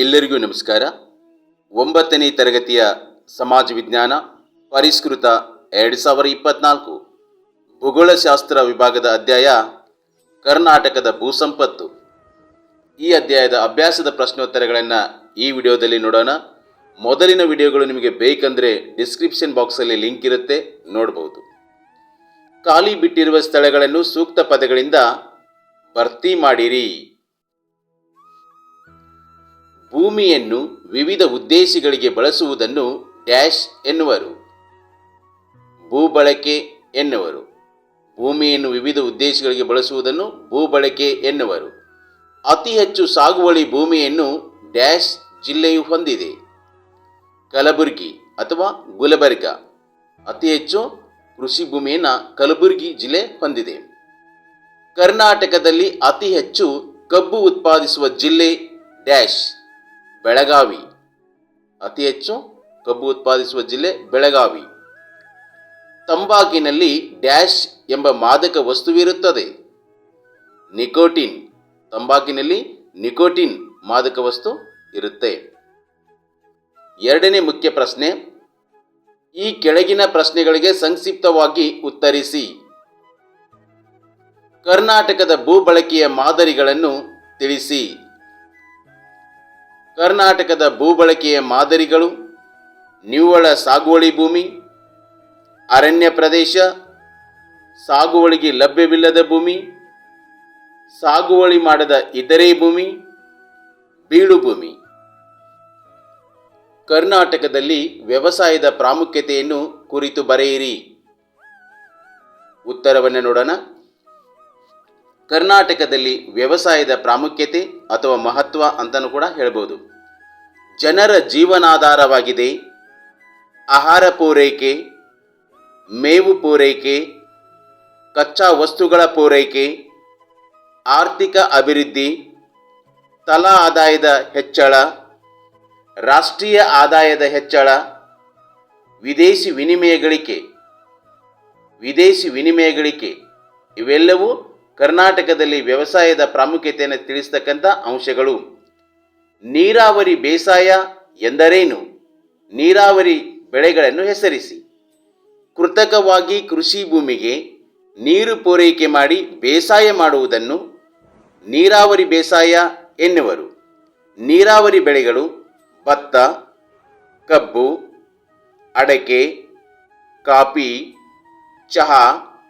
ಎಲ್ಲರಿಗೂ ನಮಸ್ಕಾರ. ಒಂಬತ್ತನೇ ತರಗತಿಯ ಸಮಾಜ ವಿಜ್ಞಾನ ಪರಿಷ್ಕೃತ ಎರಡು ಸಾವಿರ ಇಪ್ಪತ್ನಾಲ್ಕು ಭೂಗೋಳಶಾಸ್ತ್ರ ವಿಭಾಗದ ಅಧ್ಯಾಯ ಕರ್ನಾಟಕದ ಭೂಸಂಪತ್ತು. ಈ ಅಧ್ಯಾಯದ ಅಭ್ಯಾಸದ ಪ್ರಶ್ನೋತ್ತರಗಳನ್ನು ಈ ವಿಡಿಯೋದಲ್ಲಿ ನೋಡೋಣ. ಮೊದಲಿನ ವಿಡಿಯೋಗಳು ನಿಮಗೆ ಬೇಕಂದರೆ ಡಿಸ್ಕ್ರಿಪ್ಷನ್ ಬಾಕ್ಸಲ್ಲಿ ಲಿಂಕ್ ಇರುತ್ತೆ ನೋಡಬಹುದು ಖಾಲಿ ಬಿಟ್ಟಿರುವ ಸ್ಥಳಗಳನ್ನು ಸೂಕ್ತ ಪದಗಳಿಂದ ಭರ್ತಿ ಮಾಡಿರಿ. ಭೂಮಿಯನ್ನು ವಿವಿಧ ಉದ್ದೇಶಗಳಿಗೆ ಬಳಸುವುದನ್ನು ಡ್ಯಾಶ್ ಎನ್ನುವರು. ಭೂಬಳಕೆ ಎನ್ನುವರು. ಭೂಮಿಯನ್ನು ವಿವಿಧ ಉದ್ದೇಶಗಳಿಗೆ ಬಳಸುವುದನ್ನು ಭೂಬಳಕೆ ಎನ್ನುವರು. ಅತಿ ಹೆಚ್ಚು ಸಾಗುವಳಿ ಭೂಮಿಯನ್ನು ಡ್ಯಾಶ್ ಜಿಲ್ಲೆಯು ಹೊಂದಿದೆ. ಕಲಬುರಗಿ ಅಥವಾ ಗುಲಬರ್ಗ. ಅತಿ ಹೆಚ್ಚು ಕೃಷಿ ಭೂಮಿಯನ್ನು ಕಲಬುರಗಿ ಜಿಲ್ಲೆ ಹೊಂದಿದೆ. ಕರ್ನಾಟಕದಲ್ಲಿ ಅತಿ ಹೆಚ್ಚು ಕಬ್ಬು ಉತ್ಪಾದಿಸುವ ಜಿಲ್ಲೆ ಡ್ಯಾಶ್. ಬೆಳಗಾವಿ. ಅತಿ ಹೆಚ್ಚು ಕಬ್ಬು ಉತ್ಪಾದಿಸುವ ಜಿಲ್ಲೆ ಬೆಳಗಾವಿ. ತಂಬಾಕಿನಲ್ಲಿ ಡ್ಯಾಶ್ ಎಂಬ ಮಾದಕ ವಸ್ತುವಿರುತ್ತದೆ. ನಿಕೋಟಿನ್. ತಂಬಾಕಿನಲ್ಲಿ ನಿಕೋಟಿನ್ ಮಾದಕ ವಸ್ತು ಇರುತ್ತೆ. ಎರಡನೇ ಮುಖ್ಯ ಪ್ರಶ್ನೆ. ಈ ಕೆಳಗಿನ ಪ್ರಶ್ನೆಗಳಿಗೆ ಸಂಕ್ಷಿಪ್ತವಾಗಿ ಉತ್ತರಿಸಿ. ಕರ್ನಾಟಕದ ಭೂ ಬಳಕೆಯ ಮಾದರಿಗಳನ್ನು ತಿಳಿಸಿ. ಕರ್ನಾಟಕದ ಭೂಬಳಕೆಯ ಮಾದರಿಗಳು, ನಿವ್ವಳ ಸಾಗುವಳಿ ಭೂಮಿ, ಅರಣ್ಯ ಪ್ರದೇಶ, ಸಾಗುವಳಿಗೆ ಲಭ್ಯವಿಲ್ಲದ ಭೂಮಿ, ಸಾಗುವಳಿ ಮಾಡದ ಇತರೆ ಭೂಮಿ, ಬೀಳು ಭೂಮಿ. ಕರ್ನಾಟಕದಲ್ಲಿ ವ್ಯವಸಾಯದ ಪ್ರಾಮುಖ್ಯತೆಯನ್ನು ಕುರಿತು ಬರೆಯಿರಿ. ಉತ್ತರವನ್ನು ನೋಡೋಣ. ಕರ್ನಾಟಕದಲ್ಲಿ ವ್ಯವಸಾಯದ ಪ್ರಾಮುಖ್ಯತೆ ಅಥವಾ ಮಹತ್ವ ಅಂತಲೂ ಕೂಡ ಹೇಳ್ಬೋದು. ಜನರ ಜೀವನಾಧಾರವಾಗಿದೆ. ಆಹಾರ ಪೂರೈಕೆ, ಮೇವು ಪೂರೈಕೆ, ಕಚ್ಚಾ ವಸ್ತುಗಳ ಪೂರೈಕೆ, ಆರ್ಥಿಕ ಅಭಿವೃದ್ಧಿ, ತಲಾ ಆದಾಯದ ಹೆಚ್ಚಳ, ರಾಷ್ಟ್ರೀಯ ಆದಾಯದ ಹೆಚ್ಚಳ, ವಿದೇಶಿ ವಿನಿಮಯ ಗಳಿಕೆ ವಿದೇಶಿ ವಿನಿಮಯ ಗಳಿಕೆ ಇವೆಲ್ಲವೂ ಕರ್ನಾಟಕದಲ್ಲಿ ವ್ಯವಸಾಯದ ಪ್ರಾಮುಖ್ಯತೆಯನ್ನು ತಿಳಿಸ್ತಕ್ಕಂಥ ಅಂಶಗಳು. ನೀರಾವರಿ ಬೇಸಾಯ ಎಂದರೇನು? ನೀರಾವರಿ ಬೆಳೆಗಳನ್ನು ಹೆಸರಿಸಿ. ಕೃತಕವಾಗಿ ಕೃಷಿ ಭೂಮಿಗೆ ನೀರು ಪೂರೈಕೆ ಮಾಡಿ ಬೇಸಾಯ ಮಾಡುವುದನ್ನು ನೀರಾವರಿ ಬೇಸಾಯ ಎನ್ನುವರು. ನೀರಾವರಿ ಬೆಳೆಗಳು ಭತ್ತ, ಕಬ್ಬು, ಅಡಕೆ, ಕಾಫಿ, ಚಹಾ,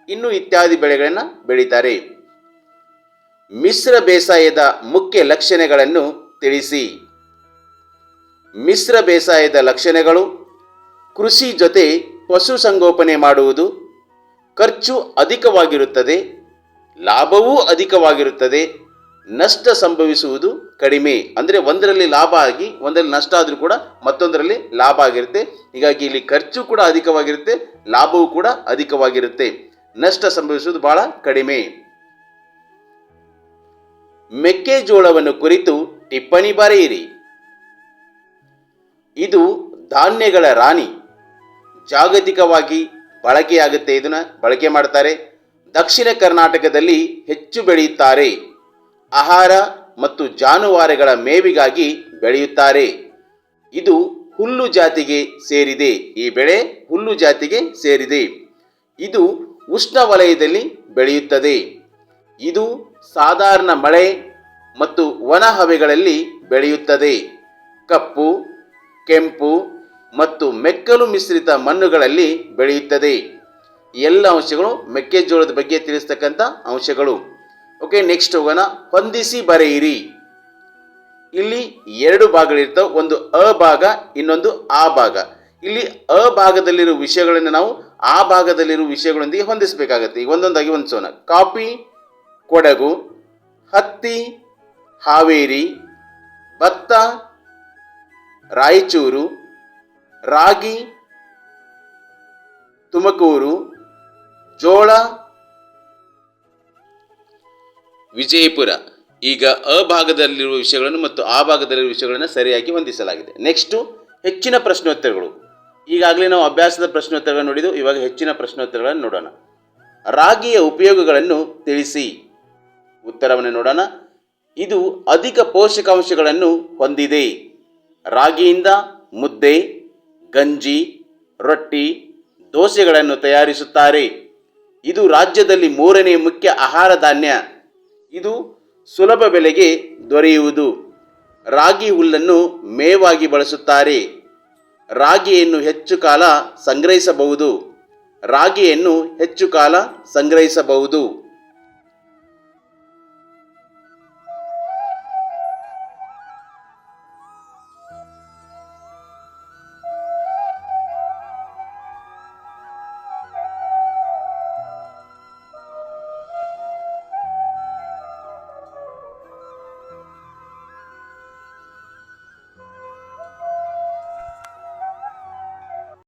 ಇನ್ನು ಇತ್ಯಾದಿ ಬೆಳೆಗಳನ್ನು ಬೆಳೀತಾರೆ. ಮಿಶ್ರ ಬೇಸಾಯದ ಮುಖ್ಯ ಲಕ್ಷಣಗಳನ್ನು ತಿಳಿಸಿ. ಮಿಶ್ರ ಬೇಸಾಯದ ಲಕ್ಷಣಗಳು ಕೃಷಿ ಜೊತೆ ಪಶುಸಂಗೋಪನೆ ಮಾಡುವುದು, ಖರ್ಚು ಅಧಿಕವಾಗಿರುತ್ತದೆ, ಲಾಭವೂ ಅಧಿಕವಾಗಿರುತ್ತದೆ, ನಷ್ಟ ಸಂಭವಿಸುವುದು ಕಡಿಮೆ. ಅಂದರೆ ಒಂದರಲ್ಲಿ ಲಾಭ ಆಗಿ, ಒಂದರಲ್ಲಿ ನಷ್ಟ ಆದರೂ ಕೂಡ ಮತ್ತೊಂದರಲ್ಲಿ ಲಾಭ ಆಗಿರುತ್ತೆ. ಹೀಗಾಗಿ ಇಲ್ಲಿ ಖರ್ಚು ಕೂಡ ಅಧಿಕವಾಗಿರುತ್ತೆ, ಲಾಭವೂ ಕೂಡ ಅಧಿಕವಾಗಿರುತ್ತೆ. ನಷ್ಟ ಸಂಭವಿಸುವುದು ಬಹಳ ಕಡಿಮೆ. ಮೆಕ್ಕೆಜೋಳವನ್ನು ಕುರಿತು ಟಿಪ್ಪಣಿ ಬರೆಯಿರಿ. ಇದು ಧಾನ್ಯಗಳ ರಾಣಿ. ಜಾಗತಿಕವಾಗಿ ಬಳಕೆಯಾಗುತ್ತೆ ಇದನ್ನು ಬಳಕೆ ಮಾಡ್ತಾರೆ. ದಕ್ಷಿಣ ಕರ್ನಾಟಕದಲ್ಲಿ ಹೆಚ್ಚು ಬೆಳೆಯುತ್ತಾರೆ. ಆಹಾರ ಮತ್ತು ಜಾನುವಾರುಗಳ ಮೇವಿಗಾಗಿ ಬೆಳೆಯುತ್ತಾರೆ. ಇದು ಹುಲ್ಲು ಜಾತಿಗೆ ಸೇರಿದೆ. ಈ ಬೆಳೆ ಹುಲ್ಲು ಜಾತಿಗೆ ಸೇರಿದೆ. ಇದು ಉಷ್ಣವಲಯದಲ್ಲಿ ಬೆಳೆಯುತ್ತದೆ. ಇದು ಸಾಧಾರಣ ಮಳೆ ಮತ್ತು ವನ ಹವೆಗಳಲ್ಲಿ ಬೆಳೆಯುತ್ತದೆ. ಕಪ್ಪು, ಕೆಂಪು ಮತ್ತು ಮೆಕ್ಕಲು ಮಿಶ್ರಿತ ಮಣ್ಣುಗಳಲ್ಲಿ ಬೆಳೆಯುತ್ತದೆ. ಎಲ್ಲ ಅಂಶಗಳು ಮೆಕ್ಕೆಜೋಳದ ಬಗ್ಗೆ ತಿಳಿಸ್ತಕ್ಕಂಥ ಅಂಶಗಳು. ಓಕೆ, ನೆಕ್ಸ್ಟ್ ಹೋಗೋಣ. ಹೊಂದಿಸಿ ಬರೆಯಿರಿ. ಇಲ್ಲಿ ಎರಡು ಭಾಗಗಳಿರ್ತವೆ. ಒಂದು ಅ ಭಾಗ, ಇನ್ನೊಂದು ಆ ಭಾಗ. ಇಲ್ಲಿ ಅ ಭಾಗದಲ್ಲಿರುವ ವಿಷಯಗಳನ್ನು ನಾವು ಆ ಭಾಗದಲ್ಲಿರುವ ವಿಷಯಗಳೊಂದಿಗೆ ಹೊಂದಿಸಬೇಕಾಗತ್ತೆ. ಈಗ ಒಂದೊಂದಾಗಿ ಹೊಂದಿಸೋಣ. ಕಾಫಿ ಕೊಡಗು, ಹತ್ತಿ, ಹಾವೇರಿ, ಭತ್ತ, ರಾಯಚೂರು, ರಾಗಿ, ತುಮಕೂರು, ಜೋಳ, ವಿಜಯಪುರ. ಈಗ ಅ ಭಾಗದಲ್ಲಿರುವ ವಿಷಯಗಳನ್ನು ಮತ್ತು ಆ ಭಾಗದಲ್ಲಿರುವ ವಿಷಯಗಳನ್ನು ಸರಿಯಾಗಿ ಹೊಂದಿಸಲಾಗಿದೆ. ನೆಕ್ಸ್ಟು ಹೆಚ್ಚಿನ ಪ್ರಶ್ನೋತ್ತರಗಳು. ಈಗಾಗಲೇ ನಾವು ಅಭ್ಯಾಸದ ಪ್ರಶ್ನೋತ್ತರಗಳನ್ನು ನೋಡಿದ್ದು ಇವಾಗ ಹೆಚ್ಚಿನ ಪ್ರಶ್ನೋತ್ತರಗಳನ್ನು ನೋಡೋಣ. ರಾಗಿಯ ಉಪಯೋಗಗಳನ್ನು ತಿಳಿಸಿ. ಉತ್ತರವನ್ನು ನೋಡೋಣ. ಇದು ಅಧಿಕ ಪೋಷಕಾಂಶಗಳನ್ನು ಹೊಂದಿದೆ. ರಾಗಿಯಿಂದ ಮುದ್ದೆ, ಗಂಜಿ, ರೊಟ್ಟಿ, ದೋಸೆಗಳನ್ನು ತಯಾರಿಸುತ್ತಾರೆ. ಇದು ರಾಜ್ಯದಲ್ಲಿ ಮೂರನೇ ಮುಖ್ಯ ಆಹಾರ ಧಾನ್ಯ. ಇದು ಸುಲಭ ಬೆಲೆಗೆ ದೊರೆಯುವುದು. ರಾಗಿ ಹುಲ್ಲನ್ನು ಮೇವಾಗಿ ಬಳಸುತ್ತಾರೆ. ರಾಗಿಯನ್ನು ಹೆಚ್ಚು ಕಾಲ ಸಂಗ್ರಹಿಸಬಹುದು. ರಾಗಿಯನ್ನು ಹೆಚ್ಚು ಕಾಲ ಸಂಗ್ರಹಿಸಬಹುದು.